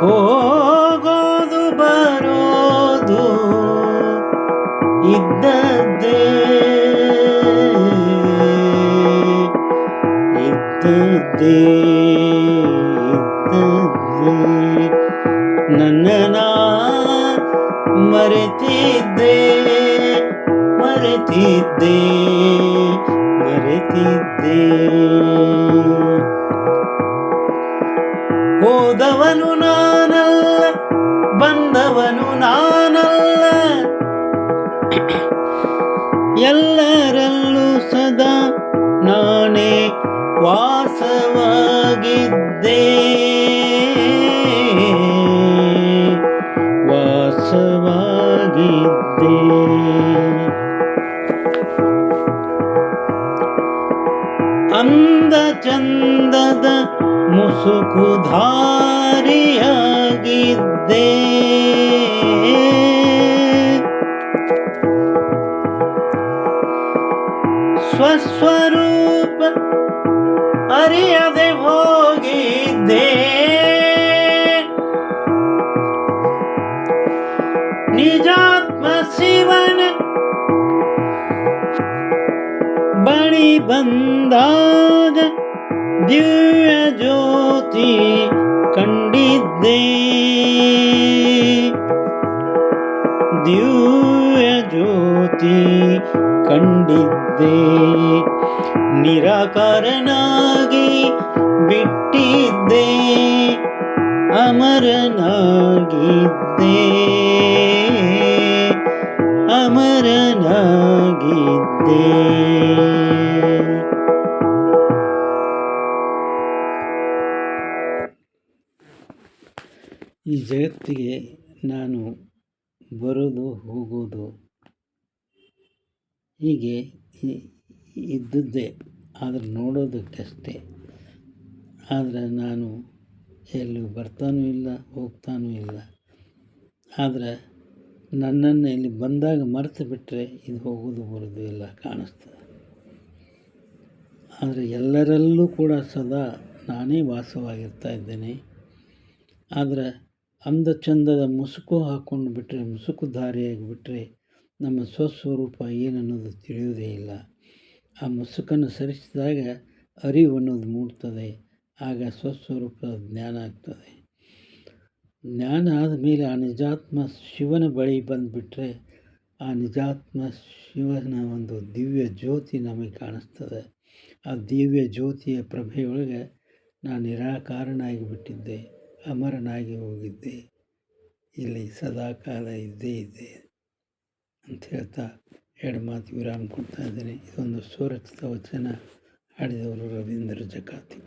ಹೋಗೋದು ಬರೋದು ಇದ್ದದ್ದೇ. ಇದ್ದದ್ದೇ ಇದ್ದದ್ದೇ. ನನ್ನ ನಾ ಮರೆತಿದ್ದೆ ಮರೆತಿದ್ದೆ ಮರೆತಿದ್ದೆ. ಹೋದವನು ನಾನಲ್ಲ ಬಂದವನು ನಾನಲ್ಲ. ಎಲ್ಲರಲ್ಲೂ ಸದಾ ನಾನೇ ವಾಸವಾಗಿದ್ದೆ. ವಾಸವಾಗಿದ್ದೆ. ಅಂದ ಚಂದದ ಮುಸುಕುಧಾರಿಯಾಗಿದ್ದೆ. ಸ್ವಸ್ವರೂಪ ಅರಿಯದೆ ಹೋಗಿದ್ದೆ. ನಿಜಾತ್ಮ ಶಿವನ ಬಳಿ ಬಂದಾಗ ದಿವ್ಯ ಜ್ಯೋತಿ ಕಂಡಿದ್ದೆ. ದಿವ್ಯ ಜ್ಯೋತಿ ಕಂಡಿದ್ದೆ. ನಿರಾಕಾರನಾಗಿ ಬಿಟ್ಟಿದ್ದೆ. ಅಮರನಾಗಿದ್ದೆ. ಅಮರನಾಗಿದ್ದೆ. ಈ ಜಗತ್ತಿಗೆ ನಾನು ಬರೋದು ಹೋಗೋದು ಹೀಗೆ ಇದ್ದದ್ದೇ. ಆದರೆ ನೋಡೋದಕ್ಕಷ್ಟೇ. ಆದರೆ ನಾನು ಎಲ್ಲೂ ಬರ್ತಾನೂ ಇಲ್ಲ, ಹೋಗ್ತಾನೂ ಇಲ್ಲ. ಆದರೆ ನನ್ನನ್ನು ಇಲ್ಲಿ ಬಂದಾಗ ಮರೆತು ಬಿಟ್ಟರೆ ಇದು ಹೋಗೋದು ಬರೋದು ಎಲ್ಲ ಕಾಣಿಸ್ತದೆ ಆದರೆ ಎಲ್ಲರಲ್ಲೂ ಕೂಡ ಸದಾ ನಾನೇ ವಾಸವಾಗಿರ್ತಾ ಇದ್ದೇನೆ. ಆದರೆ ಅಂದ ಚಂದದ ಮುಸುಕು ಹಾಕ್ಕೊಂಡು ಬಿಟ್ಟರೆ ಮುಸುಕು ದಾರಿಯಾಗಿ ಬಿಟ್ಟರೆ ನಮ್ಮ ಸ್ವಸ್ವರೂಪ ಏನನ್ನೋದು ತಿಳಿಯೋದೇ ಇಲ್ಲ. ಆ ಮುಸುಕನ್ನು ಸರಿಸಿದಾಗ ಅರಿವು ಅನ್ನೋದು ಮೂಡ್ತದೆ, ಆಗ ಸ್ವಸ್ವರೂಪದ ಜ್ಞಾನ ಆಗ್ತದೆ. ಜ್ಞಾನ ಆದಮೇಲೆ ಆ ನಿಜಾತ್ಮ ಶಿವನ ಬಳಿ ಬಂದುಬಿಟ್ರೆ, ಆ ನಿಜಾತ್ಮ ಶಿವನ ಒಂದು ದಿವ್ಯ ಜ್ಯೋತಿ ನಮಗೆ ಕಾಣಿಸ್ತದೆ. ಆ ದಿವ್ಯ ಜ್ಯೋತಿಯ ಪ್ರಭೆಯೊಳಗೆ ನಾನು ನಿರಾಕಾರಣ ಬಿಟ್ಟಿದ್ದೆ ಅಮರನಾಗಿ ಹೋಗಿದ್ದೆ. ಇಲ್ಲಿ ಸದಾಕಾಲ ಇದ್ದೇ ಇದ್ದೆ ಅಂತ ಹೇಳ್ತಾ ಎರಡು ಮಾತು ವಿರಾಮ ಕೊಡ್ತಾ ಇದ್ದೇನೆ. ಇದೊಂದು ಸುರಕ್ಷಿತ ವಚನ ಹಾಡಿದವರು ರವೀಂದ್ರ ಜಕಾತಿ.